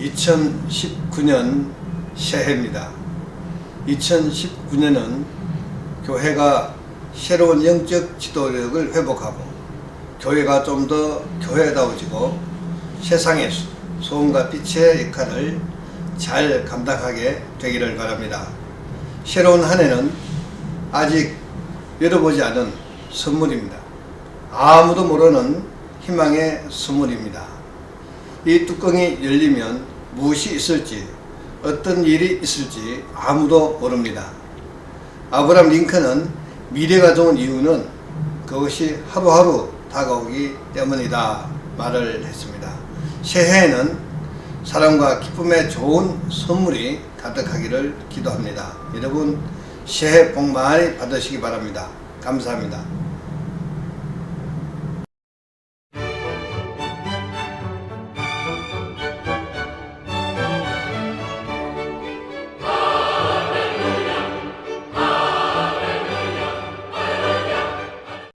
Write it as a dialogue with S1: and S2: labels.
S1: 2019년 새해입니다. 2019년은 교회가 새로운 영적 지도력을 회복하고 교회가 좀 더 교회다워지고 세상의 소음과 빛의 역할을 잘 감당하게 되기를 바랍니다. 새로운 한 해는 아직 열어보지 않은 선물입니다. 아무도 모르는 희망의 선물입니다. 이 뚜껑이 열리면 무엇이 있을지 어떤 일이 있을지 아무도 모릅니다. 아브람 링컨은 미래가 좋은 이유는 그것이 하루하루 다가오기 때문이다 말을 했습니다. 새해에는 사랑과 기쁨의 좋은 선물이 가득하기를 기도합니다. 여러분 새해 복 많이 받으시기 바랍니다. 감사합니다.